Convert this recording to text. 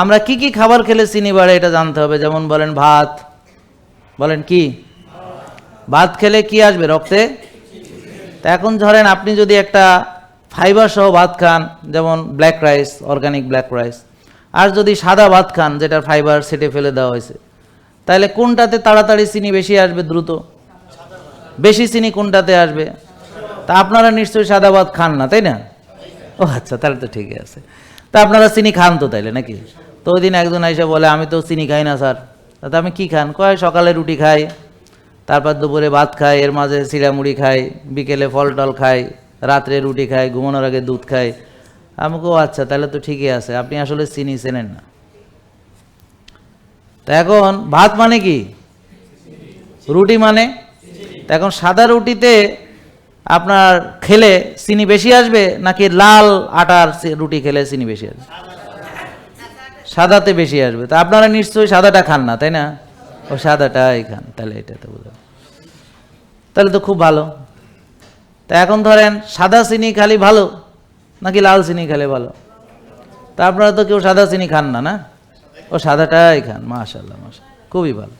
আমরা কি কি খাবার খেলে চিনি বাড়ে এটা জানতে হবে। যেমন বলেন ভাত, বলেন কি? ভাত খেলে কি আসবে রক্তে? তা এখন ধরেন আপনি যদি একটা ফাইবার সহ ভাত খান, যেমন black rice organic black rice আর যদি সাদা ভাত খান, যেটার ফাইবার সেটে ফেলে দেওয়া হয়েছে, তাহলে কোনটাতে তাড়াতাড়ি চিনি বেশি আসবে দ্রুত? বেশি চিনি কোনটাতে আসবে? তা আপনারা নিশ্চয়ই সাদা ভাত খান না, তাই না? ও আচ্ছা তাহলে তো ঠিকই আছে। তা আপনারা চিনি খান তো তাইলে, নাকি? তো ওই দিন একজন এসে বলে, আমি তো চিনি খাই না, স্যার। তা আমি কি খান? কয়, সকালে রুটি খাই, তারপর দুপুরে ভাত খাই, এর মাঝে চিড়ামুড়ি খাই, বিকেলে ফল টল খাই, রাত্রে রুটি খাই, ঘুমানোর আগে দুধ খাই। আমাকে ও আচ্ছা তাহলে তো ঠিকই আছে, আপনি আসলে চিনি চেনেন না। তা এখন ভাত মানে কি? রুটি মানে? তা এখন সাদা রুটিতে আপনার খেলে চিনি বেশি আসবে, নাকি লাল আটার রুটি খেলে চিনি বেশি আসবে? সাদাতে বেশি আসবে। তা আপনারা নিশ্চয়ই সাদাটা খান না, তাই না? ও সাদাটাই খান, তাহলে এটা তো বুঝলাম তাহলে তো খুব ভালো। তা এখন ধরেন, সাদা চিনি খালি ভালো, নাকি লাল চিনি খেলে ভালো? তা আপনারা তো কেউ সাদা চিনি খান না না? ও সাদাটাই খান মাশাল্লাহ মাশাল খুবই ভালো।